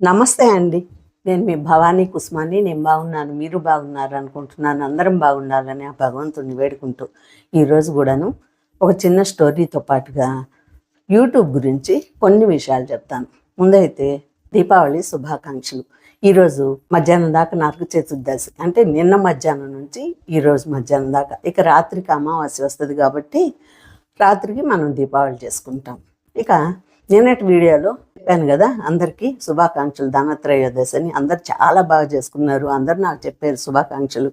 నమస్తే అండి. నేను మీ భవానీ కుస్మాని. నేను బాగున్నాను. మీరు బాగున్నారు అనుకుంటున్నాను. అందరం బాగుండాలని ఆ భగవంతుడిని వేడుకుంటూ ఈరోజు కూడాను ఒక చిన్న స్టోరీతో పాటుగా యూట్యూబ్ గురించి కొన్ని విషయాలు చెప్తాను. ముందైతే దీపావళి శుభాకాంక్షలు. ఈరోజు మధ్యాహ్నం దాకా నరక చతుర్దశి అంటే నిన్న మధ్యాహ్నం నుంచి ఈరోజు మధ్యాహ్నం దాకా. ఇక రాత్రికి అమావాస్య వస్తుంది కాబట్టి రాత్రికి మనం దీపావళి చేసుకుంటాం. ఇక నిన్నటి వీడియోలో చెప్పాను కదా అందరికీ శుభాకాంక్షలు. ధనత్రయోదశి అని అందరు చాలా బాగా చేసుకున్నారు. అందరు నాకు చెప్పారు శుభాకాంక్షలు.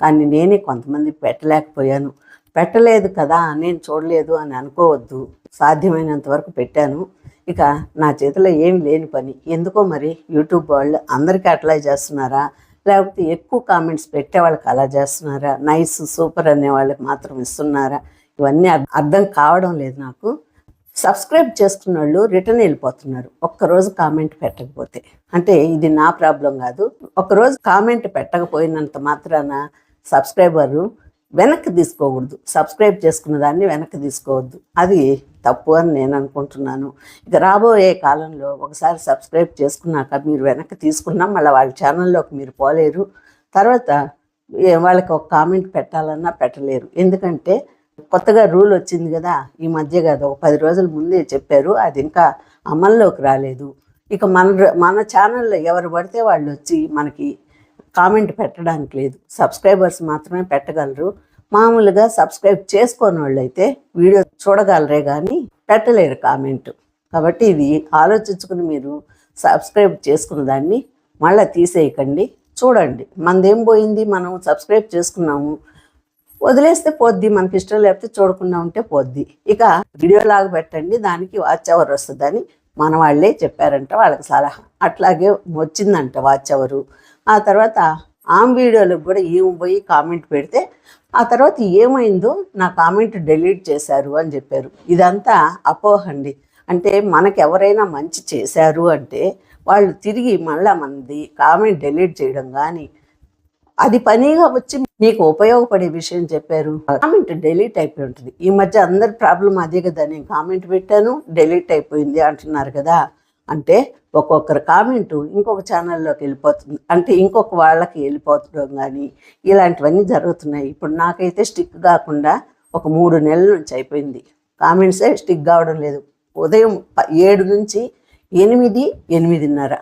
కానీ నేనే కొంతమంది పెట్టలేకపోయాను. పెట్టలేదు కదా నేను చూడలేదు అని అనుకోవద్దు. సాధ్యమైనంత వరకు పెట్టాను. ఇక నా చేతిలో ఏం లేని పని. ఎందుకో మరి యూట్యూబ్ వాళ్ళు అందరికీ అట్లా చేస్తున్నారా? లేకపోతే ఎక్కువ కామెంట్స్ పెట్టే వాళ్ళకి అలా చేస్తున్నారా? నైస్ సూపర్ అనే వాళ్ళకి మాత్రం ఇస్తున్నారా? ఇవన్నీ అర్థం కావడం లేదు నాకు. సబ్స్క్రైబ్ చేసుకున్న వాళ్ళు రిటర్న్ వెళ్ళిపోతున్నారు. ఒక్కరోజు కామెంట్ పెట్టకపోతే. అంటే ఇది నా ప్రాబ్లం కాదు. ఒక్కరోజు కామెంట్ పెట్టకపోయినంత మాత్రాన సబ్స్క్రైబరు వెనక్కి తీసుకోకూడదు. సబ్స్క్రైబ్ చేసుకున్న దాన్ని వెనక్కి తీసుకోవద్దు. అది తప్పు అని నేను అనుకుంటున్నాను. ఇక రాబోయే కాలంలో ఒకసారి సబ్స్క్రైబ్ చేసుకున్నాక మీరు వెనక్కి తీసుకున్నా మళ్ళీ వాళ్ళ ఛానల్లోకి మీరు పోలేరు. తర్వాత వాళ్ళకి ఒక కామెంట్ పెట్టాలన్నా పెట్టలేరు. ఎందుకంటే కొత్తగా రూల్ వచ్చింది కదా ఈ మధ్య కాదు ఒక పది రోజుల ముందే చెప్పారు అది ఇంకా అమల్లోకి రాలేదు. ఇక మన మన ఛానల్లో ఎవరు పడితే వాళ్ళు వచ్చి మనకి కామెంట్ పెట్టడానికి లేదు. సబ్స్క్రైబర్స్ మాత్రమే పెట్టగలరు. మామూలుగా సబ్స్క్రైబ్ చేసుకోని వాళ్ళు అయితే వీడియో చూడగలరే కానీ పెట్టలేరు కామెంట్. కాబట్టి ఇది ఆలోచించుకుని మీరు సబ్స్క్రైబ్ చేసుకున్న దాన్ని మళ్ళీ తీసేయకండి. చూడండి మనదేం పోయింది? మనం సబ్స్క్రైబ్ చేసుకున్నాము. వదిలేస్తే పోద్ది మనకి ఇష్టం లేకపోతే చూడకుండా ఉంటే పోద్ది. ఇక వీడియో లాగా పెట్టండి దానికి వాచ్ అవర్ వస్తుందని మన వాళ్ళే చెప్పారంట వాళ్ళకి సలహా. అట్లాగే వచ్చిందంట వాచ్ అవరు ఆ తర్వాత ఆమె వీడియోలకు కూడా ఏమి పోయి కామెంట్ పెడితే ఆ తర్వాత ఏమైందో నా కామెంట్ డెలీట్ చేశారు అని చెప్పారు. ఇదంతా అపోహ అండి. అంటే మనకు ఎవరైనా మంచి చేశారు అంటే వాళ్ళు తిరిగి మళ్ళీ మనది కామెంట్ డెలీట్ చేయడం కానీ అది పనిగా వచ్చి మీకు ఉపయోగపడే విషయం చెప్పారు. కామెంట్ డెలీట్ అయిపోయి ఉంటుంది. ఈ మధ్య అందరి ప్రాబ్లం అదే కదా నేను కామెంట్ పెట్టాను డెలీట్ అయిపోయింది అంటున్నారు కదా. అంటే ఒక్కొక్కరు కామెంటు ఇంకొక ఛానల్లోకి వెళ్ళిపోతుంది. అంటే ఇంకొక వాళ్ళకి వెళ్ళిపోతుండడం కానీ ఇలాంటివన్నీ జరుగుతున్నాయి. ఇప్పుడు నాకైతే స్టిక్ కాకుండా ఒక మూడు నెలల నుంచి అయిపోయింది. కామెంట్సే స్టిక్ కావడం లేదు. ఉదయం ఏడు నుంచి ఎనిమిది ఎనిమిదిన్నర.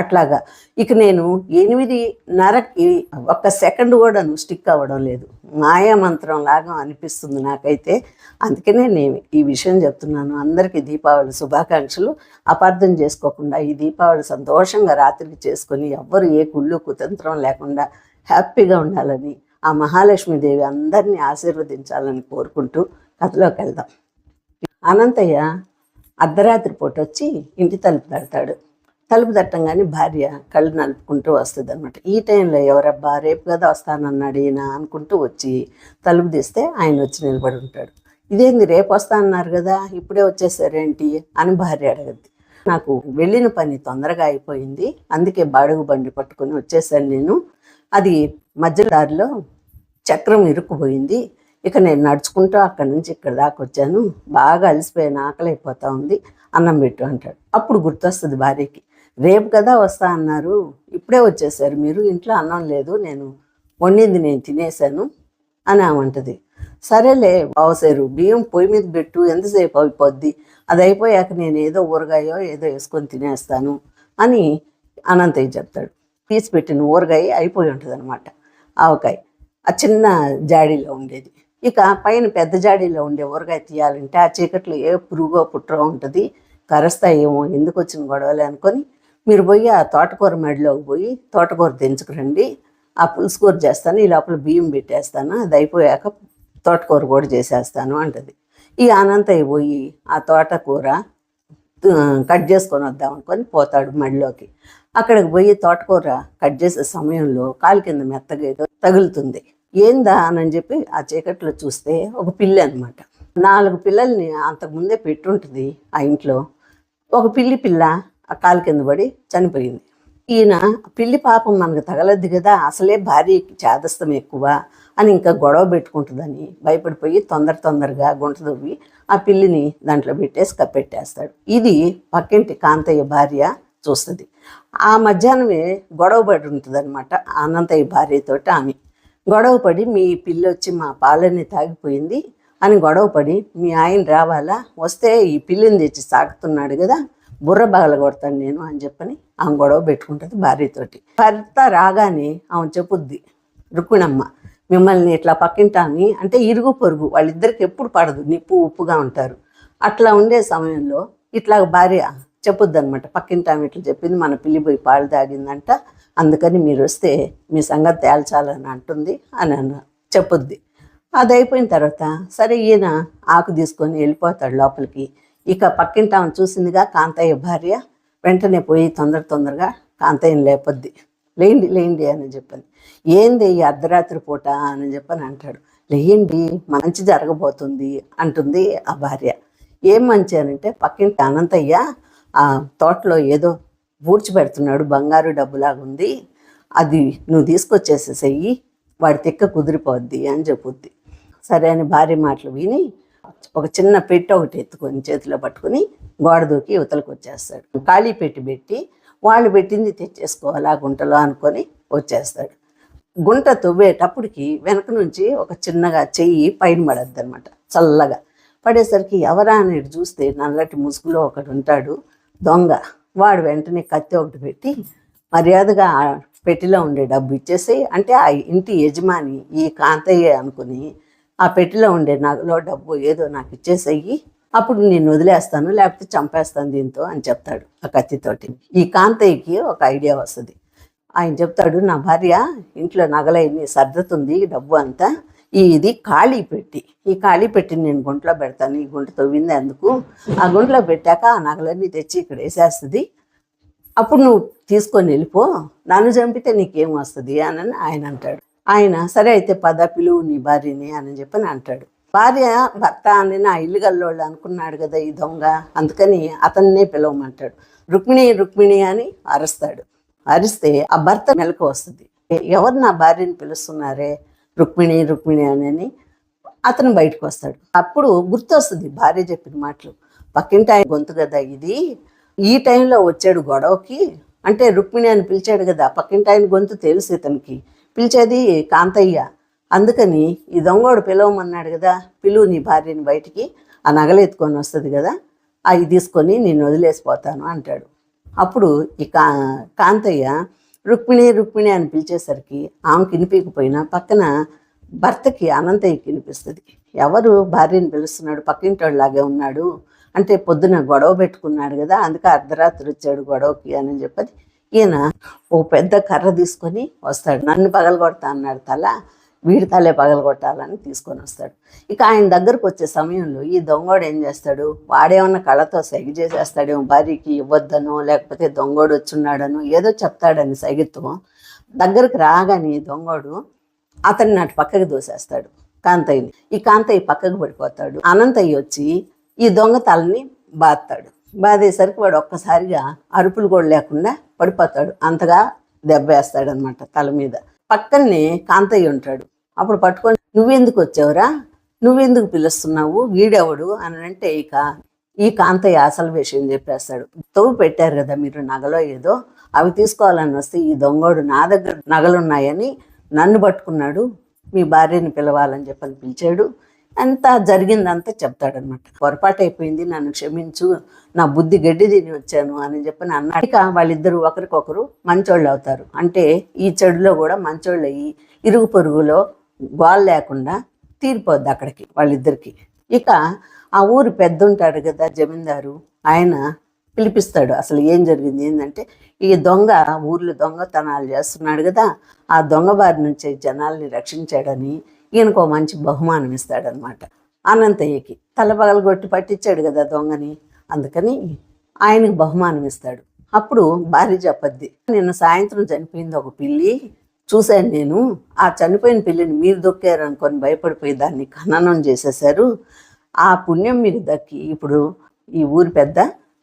అట్లాగా. ఇక నేను ఎనిమిదిన్నరకి ఒక్క సెకండ్ కూడా స్టిక్ అవ్వడం లేదు. మాయా మంత్రం లాగా అనిపిస్తుంది నాకైతే. అందుకనే నేను ఈ విషయం చెప్తున్నాను. అందరికీ దీపావళి శుభాకాంక్షలు. అపార్థం చేసుకోకుండా ఈ దీపావళి సంతోషంగా రాత్రికి చేసుకొని ఎవ్వరు ఏ కుళ్ళు కుతంత్రం లేకుండా హ్యాపీగా ఉండాలని ఆ మహాలక్ష్మీదేవి అందరినీ ఆశీర్వదించాలని కోరుకుంటూ కథలోకి వెళ్దాం. అనంతయ్య అర్ధరాత్రి పూట వచ్చి ఇంటి తలుపు తడతాడు. తలుపు తట్టంగానే భార్య కళ్ళు నలుపుకుంటూ వస్తుంది అనమాట ఈ టైంలో ఎవరబ్బా రేపు కదా వస్తానన్నాడు ఈయన అనుకుంటూ వచ్చి తలుపు తీస్తే ఆయన వచ్చి నిలబడి ఉంటాడు. ఇదేంది రేపు వస్తా అన్నారు కదా ఇప్పుడే వచ్చేసారేంటి అని భార్య అడగద్ది. నాకు వెళ్ళిన పని తొందరగా అయిపోయింది అందుకే బాడుగు బండి పట్టుకొని వచ్చేసాను నేను. అది మధ్య దారిలో చక్రం ఇరుక్కుపోయింది. ఇక నేను నడుచుకుంటూ అక్కడి నుంచి ఇక్కడ దాకా వచ్చాను. బాగా అలసిపోయిన ఆకలి అయిపోతా ఉంది అన్నం పెట్టు అంటాడు. అప్పుడు గుర్తొస్తుంది భార్యకి రేపు కదా వస్తా అన్నారు. ఇప్పుడే వచ్చేసారు మీరు. ఇంట్లో అన్నం లేదు. నేను వండింది నేను తినేసాను అని ఆమంటది సరేలే బావసేరు బియ్యం పొయ్యి మీద పెట్టు. ఎంతసేపు అయిపోద్ది? అది అయిపోయాక నేను ఏదో ఊరగాయో ఏదో వేసుకొని తినేస్తాను అని అనంతయ్య చెప్తాడు. తీసి పెట్టిన ఊరగాయ అయిపోయి ఉంటుంది అనమాట ఆవకాయ. ఆ చిన్న జాడీలో ఉండేది. ఇక పైన పెద్ద జాడీలో ఉండే ఊరగాయ తీయాలంటే ఆ చీకట్లో ఏ పురుగో పుట్రో ఉంటుంది. కరస్తాయేమో ఎందుకు వచ్చిన గొడవలే అనుకొని మీరు పోయి ఆ తోటకూర మెడలోకి పోయి తోటకూర తెంచుకురండి. ఆ పులుసు కూర చేస్తాను ఈ లోపల బియ్యం పెట్టేస్తాను అది అయిపోయాక తోటకూర కూడా చేసేస్తాను అంటది. ఈ అనంతయ్య పోయి ఆ తోటకూర కట్ చేసుకొని వద్దాం అనుకొని పోతాడు మడిలోకి. అక్కడికి పోయి తోటకూర కట్ చేసే సమయంలో కాలు కింద మెత్తగా ఏదో తగులుతుంది. ఏందా అని చెప్పి ఆ చీకట్లో చూస్తే ఒక పిల్లి అనమాట నాలుగు పిల్లల్ని అంతకుముందే పెట్టుంటుంది ఆ ఇంట్లో. ఒక పిల్లి పిల్ల ఆ కాలు కింద పడి చనిపోయింది. ఈయన పిల్లి పాపం మనకు తగలద్దు కదా అసలే భార్యకి చేదస్తం ఎక్కువ అని ఇంకా గొడవ పెట్టుకుంటుందని భయపడిపోయి తొందర తొందరగా గుంట దువ్వి ఆ పిల్లిని దాంట్లో పెట్టేసి కప్పెట్టేస్తాడు. ఇది పక్కింటి కాంతయ్య భార్య చూస్తుంది. ఆ మధ్యాహ్నమే గొడవ పడి ఉంటుంది అనమాట అనంతయ్య భార్యతోటి ఆమె. గొడవ పడి మీ పిల్లి వచ్చి మా పాలని తాగిపోయింది అని గొడవ పడి మీ ఆయన రావాలా? వస్తే ఈ పిల్లిని తెచ్చి సాగుతున్నాడు కదా బుర్ర బగల కొడతాను నేను అని చెప్పని ఆమె గొడవ పెట్టుకుంటుంది భార్యతోటి. భర్త రాగానే ఆమె చెప్పుద్ది రుక్మిణమ్మ మిమ్మల్ని ఇట్లా పక్కింటామి అంటే ఇరుగు పొరుగు వాళ్ళిద్దరికి ఎప్పుడు పడదు నిప్పు ఉప్పుగా ఉంటారు. అట్లా ఉండే సమయంలో ఇట్లా భార్య చెప్పుద్ది అనమాట పక్కింటామి ఇట్లా చెప్పింది మన పిల్లి పోయి పాలు తాగిందంట అందుకని మీరు వస్తే మీ సంగతి తేల్చాలని అంటుంది అని అన్న చెప్పుద్ది. అది అయిపోయిన తర్వాత సరే ఈయన ఆకు తీసుకొని వెళ్ళిపోతాడు లోపలికి. ఇక పక్కింటామె చూసిందిగా కాంతయ్య భార్య వెంటనే పోయి తొందర తొందరగా కాంతయ్యని లేపొద్ది. లేండి లేండి అని చెప్పింది. ఏంది ఈ అర్ధరాత్రి పూట అని చెప్పని అంటాడు. లేయండి మంచి జరగబోతుంది అంటుంది ఆ భార్య. ఏం మంచి అని అంటే పక్కింటి అనంతయ్య ఆ తోటలో ఏదో ఊడ్చిపెడుతున్నాడు బంగారు డబ్బులాగా ఉంది అది నువ్వు తీసుకొచ్చేసేసేయి వాడి తిక్క కుదిరిపోద్ది అని చెప్పుద్ది. సరే అని భార్య మాటలు విని ఒక చిన్న పెట్టి ఒకటి ఎత్తుకొని చేతిలో పట్టుకొని గోడ దూకి యువతలకు వచ్చేస్తాడు. ఖాళీ పెట్టి పెట్టి వాళ్ళు పెట్టింది తెచ్చేసుకోవాలి ఆ గుంటలో అనుకొని వచ్చేస్తాడు. గుంట తవ్వేటప్పటికి వెనక నుంచి ఒక చిన్నగా చెయ్యి పైన పడద్ది అనమాట చల్లగా. పడేసరికి ఎవరా అని చూస్తే నల్లటి ముసుగులో ఒకడు ఉంటాడు దొంగ. వాడు వెంటనే కత్తి ఒకటి పెట్టి మర్యాదగా పెట్టిలో ఉండే డబ్బు ఇచ్చేసి అంటే ఆ ఇంటి యజమాని ఈ కాంతయ్య అనుకుని ఆ పెట్టెలో ఉండే నగలో డబ్బు ఏదో నాకు ఇచ్చేసేయి అప్పుడు నేను వదిలేస్తాను లేకపోతే చంపేస్తాను దీంతో అని చెప్తాడు ఆ కత్తితోటి. ఈ కాంతయ్యకి ఒక ఐడియా వస్తుంది. ఆయన చెప్తాడు నా భార్య ఇంట్లో నగలైన సర్దుతుంది డబ్బు అంతా. ఈ ఇది ఖాళీ పెట్టి. ఈ ఖాళీ పెట్టి నేను గుంట్లో పెడతాను ఈ గుంట తవ్వింది అందుకు ఆ గుంట్లో పెట్టాక ఆ నగలన్నీ తెచ్చి ఇక్కడ వేసేస్తుంది. అప్పుడు నువ్వు తీసుకొని వెళ్ళిపో నన్ను చంపితే నీకేం వస్తుంది? అని ఆయన అంటాడు. ఆయన సరే అయితే పద పిలువు నీ భార్యని అని చెప్పని అంటాడు. భార్య భర్త అని నా ఇల్లు గల్లోళ్ళు అనుకున్నాడు కదా ఈ దొంగ అందుకని అతన్నే పిలవమంటాడు. రుక్మిణి రుక్మిణి అని అరుస్తాడు. అరిస్తే ఆ భర్త మెలకు వస్తుంది. ఎవరు నా భార్యని పిలుస్తున్నారే రుక్మిణి రుక్మిణి అని అతను బయటకు వస్తాడు. అప్పుడు గుర్తొస్తుంది భార్య చెప్పిన మాటలు. పక్కింటి ఆయన గొంతు కదా ఇది ఈ టైంలో వచ్చాడు గొడవకి అంటే రుక్మిణి అని పిలిచాడు కదా పక్కింటి ఆయన గొంతు తెలుసు ఇతనికి. పిలిచేది కాంతయ్య. అందుకని ఈ దొంగోడు పిలవమన్నాడు కదా పిలువు నీ భార్యని బయటికి ఆ నగలెత్తుకొని వస్తుంది కదా అవి తీసుకొని నేను వదిలేసిపోతాను అంటాడు. అప్పుడు ఈ కా కాంతయ్య రుక్మిణి రుక్మిణి అని పిలిచేసరికి ఆమెకి వినిపించకపోయినా పక్కన భర్తకి అనంతయ్యకి వినిపిస్తుంది ఎవరు భార్యని పిలుస్తున్నాడు? పక్కింటోళ్ళలాగే ఉన్నాడు. అంటే పొద్దున గొడవ పెట్టుకున్నాడు కదా అందుకే అర్ధరాత్రి వచ్చాడు గొడవకి అని చెప్పి ఈయన ఓ పెద్ద కర్ర తీసుకొని వస్తాడు. నన్ను పగలగొడతా అన్నాడు తల వీడి తలే పగలగొట్టాలని తీసుకొని వస్తాడు. ఇక ఆయన దగ్గరకు వచ్చే సమయంలో ఈ దొంగోడు ఏం చేస్తాడు? వాడేమన్నా కళ్ళతో సైగ చేసేస్తాడేమో భార్యకి ఇవ్వద్దనో లేకపోతే దొంగోడు వచ్చున్నాడనో ఏదో చెప్తాడని సైగతో దగ్గరకు రాగానే ఈ దొంగోడు అతన్ని నాటి పక్కకి దోసేస్తాడు కాంతయ్యని. ఈ కాంతయ్య పక్కకు పడిపోతాడు. అనంతయ్య వచ్చి ఈ దొంగ తలని బాస్తాడు బాధేసరికి వాడు ఒక్కసారిగా అరుపులు కూడా లేకుండా పడిపోతాడు. అంతగా దెబ్బేస్తాడనమాట తల మీద. పక్కనే కాంతయ్య ఉంటాడు. అప్పుడు పట్టుకొని నువ్వెందుకు వచ్చావురా? నువ్వెందుకు పిలుస్తున్నావు? వీడెవడు? అని అంటే ఇక ఈ కాంతయ్య అసలు విషయం చెప్పేస్తాడు. తవ్వు పెట్టారు కదా మీరు నగలో ఏదో? అవి తీసుకోవాలని వస్తే ఈ దొంగోడు నా దగ్గర నగలున్నాయని నన్ను పట్టుకున్నాడు. మీ భార్యని పిలవాలని చెప్పని పిలిచాడు. అంతా జరిగిందంతా చెప్తాడనమాట పొరపాటు అయిపోయింది నన్ను క్షమించు నా బుద్ధి గడ్డి తిని వచ్చాను అని చెప్పని అన్నాడు ఇక వాళ్ళిద్దరూ ఒకరికొకరు మంచోళ్ళు అవుతారు అంటే ఈ చెడులో కూడా మంచోళ్ళు అయ్యి ఇరుగు పొరుగులో గోల్ లేకుండా తీరిపోద్ది అక్కడికి వాళ్ళిద్దరికి. ఇక ఆ ఊరు పెద్ద ఉంటాడు కదా జమీందారు ఆయన పిలిపిస్తాడు అసలు ఏం జరిగింది ఏంటంటే ఈ దొంగ ఊర్లో దొంగతనాలు చేస్తున్నాడు కదా ఆ దొంగ బారి నుంచి జనాల్ని రక్షించాడని ఈయనకు మంచి బహుమానం ఇస్తాడనమాట అనంతయ్యకి. తల పగలగొట్టి పట్టించాడు కదా దొంగని. అందుకని ఆయనకు బహుమానం ఇస్తాడు. అప్పుడు భార్య చెప్పద్ది నిన్న సాయంత్రం చనిపోయింది ఒక పిల్లి. చూశాను నేను. ఆ చనిపోయిన పిల్లిని మీరు దొక్కారనుకొని భయపడిపోయి దాన్ని ఖననం చేసేశారు. ఆ పుణ్యం మీకు దక్కి. ఇప్పుడు ఈ ఊరి పెద్ద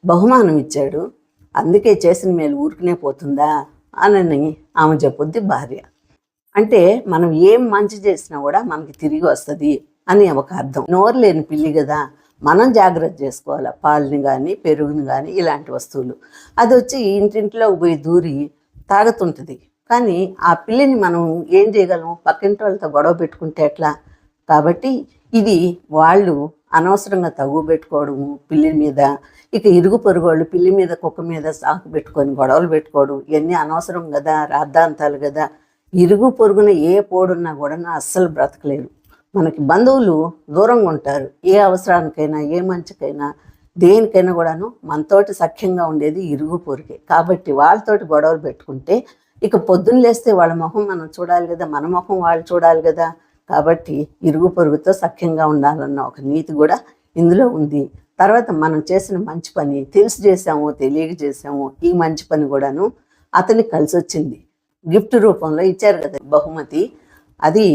బహుమానం ఇచ్చాడు. అందుకే చేసిన మేలు ఊరికనే పోతుందా? అని ఆమె చెప్పుద్ది భార్య. అంటే మనం ఏం మంచి చేసినా కూడా మనకి తిరిగి వస్తుంది అని ఒక అర్థం. నోరు లేని పిల్లి కదా మనం జాగ్రత్త చేసుకోవాలి? పాలని కానీ పెరుగుని కానీ ఇలాంటి వస్తువులు. అది వచ్చి ఇంటింట్లో పోయి దూరి తాగుతుంటుంది. కానీ ఆ పిల్లిని మనం ఏం చేయగలం? పక్కింటి వాళ్ళతో గొడవ పెట్టుకుంటే ఎట్లా? కాబట్టి ఇది వాళ్ళు అనవసరంగా తగు పెట్టుకోవడము పిల్లి మీద ఇక ఇరుగు పొరుగు వాళ్ళు పిల్లి మీద కుక్క మీద సాకు పెట్టుకొని గొడవలు పెట్టుకోవడం ఇవన్నీ అనవసరం కదా రాద్ధాంతాలు కదా. ఇరుగు పొరుగున ఏ పోడున్నా కూడా అస్సలు బ్రతకలేరు మనకి బంధువులు దూరంగా ఉంటారు. ఏ అవసరానికైనా ఏ మంచికైనా దేనికైనా కూడాను మనతోటి సఖ్యంగా ఉండేది ఇరుగు పొరుగే. కాబట్టి వాళ్ళతోటి గొడవలు పెట్టుకుంటే ఇక పొద్దున్న లేస్తే వాళ్ళ మొహం మనం చూడాలి కదా మన మొహం వాళ్ళు చూడాలి కదా. కాబట్టి ఇరుగు పొరుగుతో సఖ్యంగా ఉండాలన్న ఒక నీతి కూడా ఇందులో ఉంది. తర్వాత మనం చేసిన మంచి పని తెలిసి చేసాము తెలియక చేసాము ఈ మంచి పని కూడాను అతనికి కలిసి వచ్చింది గిఫ్ట్ రూపంలో ఇచ్చారు కదా బహుమతి. అది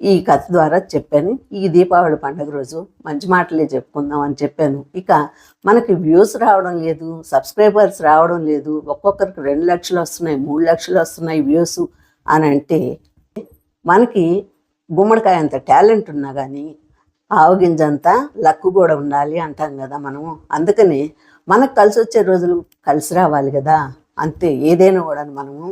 ఈ కథ ద్వారా చెప్పాను. ఈ దీపావళి పండుగ రోజు మంచి మాటలే చెప్పుకుందాం అని చెప్పాను. ఇక మనకి వ్యూస్ రావడం లేదు సబ్స్క్రైబర్స్ రావడం లేదు. ఒక్కొక్కరికి రెండు లక్షలు వస్తున్నాయి మూడు లక్షలు వస్తున్నాయి వ్యూస్ అని అంటే మనకి గుమ్మడికాయ అంత టాలెంట్ ఉన్నా కానీ ఆవగింజంతా లక్కు కూడా ఉండాలి అంటాం కదా మనము. అందుకని మనకు కలిసి వచ్చే రోజులు కలిసి రావాలి కదా. అంతే. ఏదైనా కూడా మనము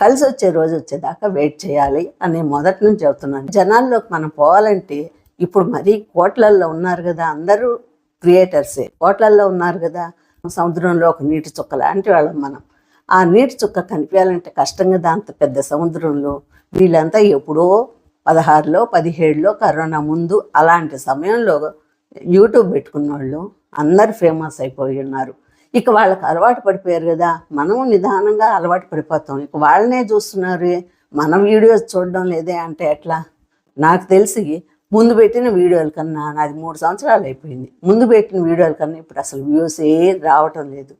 కలిసి వచ్చే రోజు వచ్చేదాకా వెయిట్ చేయాలి అని మొదటి నుంచి చెబుతున్నాను. జనాల్లోకి మనం పోవాలంటే ఇప్పుడు మరీ కోట్లల్లో ఉన్నారు కదా అందరూ క్రియేటర్సే. కోట్లల్లో ఉన్నారు కదా సముద్రంలో ఒక నీటి చుక్క లాంటి వాళ్ళం మనం. ఆ నీటి చుక్క కనిపించాలంటే కష్టంగా దాంత అంత పెద్ద సముద్రంలో వీళ్ళంతా ఎప్పుడో పదహారులో పదిహేడులో కరోనా ముందు అలాంటి సమయంలో యూట్యూబ్ పెట్టుకున్న వాళ్ళు అందరు ఫేమస్ అయిపోయి ఉన్నారు. ఇక వాళ్ళకి అలవాటు పడిపోయారు కదా మనం నిదానంగా అలవాటు పడిపోతాం. ఇక వాళ్ళనే చూస్తున్నారు మన వీడియోస్ చూడడం లేదే అంటే ఎట్లా? నాకు తెలిసి ముందు పెట్టిన వీడియోల కన్నా నాది మూడు సంవత్సరాలు అయిపోయింది. ముందు పెట్టిన వీడియోల కన్నా ఇప్పుడు అసలు వ్యూస్ ఏ రావటం లేదు.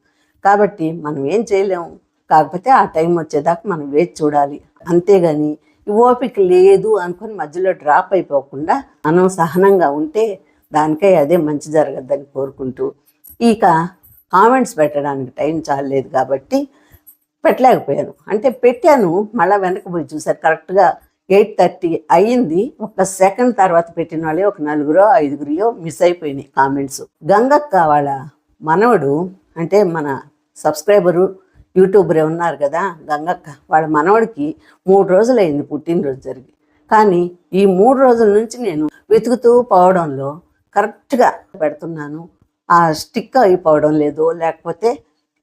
కాబట్టి మనం ఏం చేయలేము. కాకపోతే ఆ టైం వచ్చేదాకా మనం వేచి చూడాలి. అంతేగాని ఓపిక లేదు అనుకొని మధ్యలో డ్రాప్ అయిపోకుండా మనం సహనంగా ఉంటే దానికై అదే మంచి జరగద్దని కోరుకుంటూ ఇక కామెంట్స్ పెట్టడానికి టైం చాలలేదు కాబట్టి పెట్టలేకపోయాను. అంటే పెట్టాను మళ్ళీ వెనక్కి పోయి చూసారు కరెక్ట్గా ఎయిట్ థర్టీ అయ్యింది. ఒక సెకండ్ తర్వాత పెట్టిన వాళ్ళే ఒక నలుగురో ఐదుగురియో మిస్ అయిపోయినాయి కామెంట్స్. గంగక్క వాళ్ళ మనవడు అంటే మన సబ్స్క్రైబరు యూట్యూబరే ఉన్నారు కదా గంగక్క వాళ్ళ మనవడికి మూడు రోజులు అయింది పుట్టినరోజు జరిగి. కానీ ఈ మూడు రోజుల నుంచి నేను వెతుకుతూ పోవడంలో కరెక్ట్గా పెడుతున్నాను. స్టిక్ అయిపోవడం లేదు లేకపోతే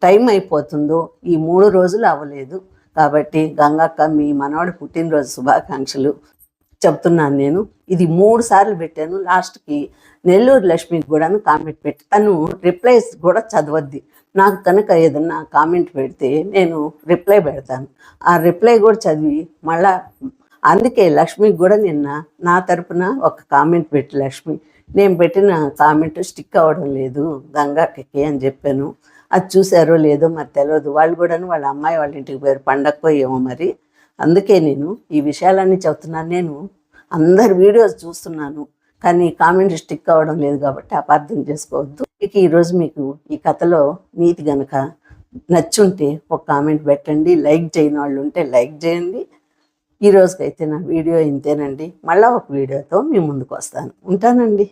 టైం అయిపోతుందో ఈ మూడు రోజులు అవ్వలేదు. కాబట్టి గంగక్క మీ మనవాడి పుట్టినరోజు శుభాకాంక్షలు చెప్తున్నాను నేను. ఇది మూడు సార్లు పెట్టాను. లాస్ట్కి నెల్లూరు లక్ష్మికి కూడాను కామెంట్ పెట్టి తను రిప్లైస్ కూడా చదవద్ది. నాకు కనుక ఏదన్నా కామెంట్ పెడితే నేను రిప్లై పెడతాను. ఆ రిప్లై కూడా చదివి మళ్ళా అందుకే లక్ష్మికి కూడా నిన్న నా తరపున ఒక కామెంట్ పెట్టి లక్ష్మి నేను పెట్టిన కామెంట్ స్టిక్ అవ్వడం లేదు గంగాకి అని చెప్పాను. అది చూసారో లేదో మరి తెలియదు వాళ్ళు కూడాను వాళ్ళ అమ్మాయి వాళ్ళ ఇంటికి పోయారు పండగకో ఏమో మరి. అందుకే నేను ఈ విషయాలన్నీ చెబుతున్నాను నేను అందరి వీడియోస్ చూస్తున్నాను కానీ కామెంట్ స్టిక్ అవ్వడం లేదు కాబట్టి అపార్థం చేసుకోవద్దు. ఇక ఈరోజు మీకు ఈ కథలో నీతి గనక నచ్చుంటే ఒక కామెంట్ పెట్టండి లైక్ చేయని వాళ్ళు ఉంటే లైక్ చేయండి. ఈ రోజుకైతే నా వీడియో ఇంతేనండి. మళ్ళీ ఒక వీడియోతో మీ ముందుకు వస్తాను. ఉంటానండి.